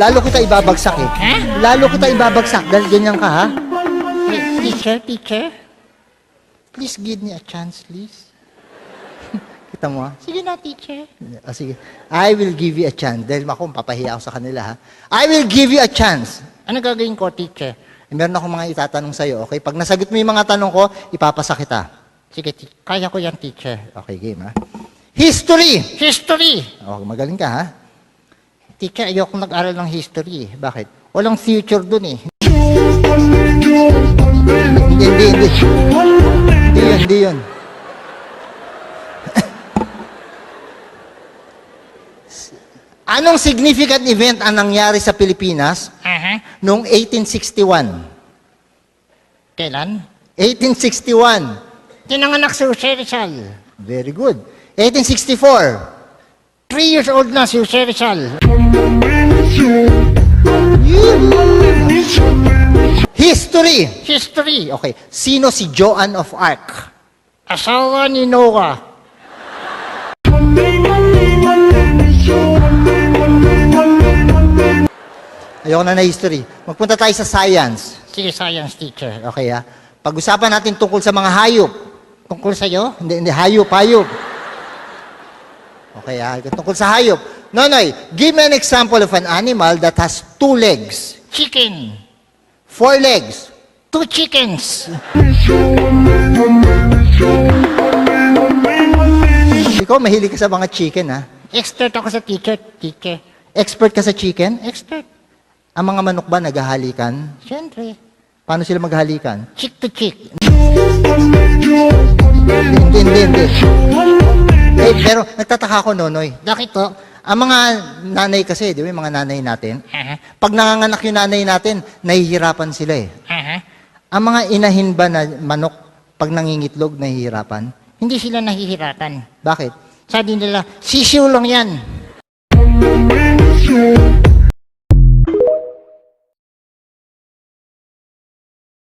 Lalo kita ibabagsak eh. Ha? Lalo kita ibabagsak dahil ganyan ka ha. Teacher, teacher. Please give me a chance, please. kita mo ha? Sige na, teacher. Ah, sige. I will give you a chance. Dahil ako, papahiya ako sa kanila ha. I will give you a chance. Ano gagawin ko, teacher? Eh, meron akong mga itatanong sa'yo, okay? Pag nasagot mo yung mga tanong ko, ipapasa kita. Sige, kaya ko yan, teacher. Okay, game ha? History! History! Oh, magaling ka ha? Teacher, ayoko nag-aral ng history. eh. Bakit? Walang future dun eh. Hindi, hindi, hindi. Hindi yun, hindi yun. Anong significant event ang nangyari sa Pilipinas Aha. noong 1861? Kailan? 1861. Tinanganak si Jose Rizal. Very good. 1864. Three years old na si Jose Rizal. History. History. Okay. Sino si Joan of Arc? Asawa ni Noah. Ayoko na na history. Magpunta tayo sa science. Sige, science teacher. Okay ha? Pag-usapan natin tungkol sa mga hayop. Tungkol sa'yo? Hindi, hindi. Hayop, hayop. Okay ha? Tungkol sa hayop. Nonoy, give me an example of an animal that has two legs. Chicken. Four legs. Two chickens. Ikaw, mahilig ka sa mga chicken ha? Expert ako sa teacher, teacher. Expert ka sa chicken? Expert. Ang mga manok ba naghahalikan? Siyempre. Paano sila maghahalikan? Chick to chick. Hindi, hindi, hindi. Pero nagtataka ako, Nonoy. Bakit po? Ang mga nanay kasi, di ba yung mga nanay natin? Aha. Pag nanganganak yung nanay natin, nahihirapan sila eh. Aha. Ang mga inahin ba na manok, pag nangingitlog, nahihirapan? Hindi sila nahihirapan. Bakit? Sabi nila, sisiw lang yan.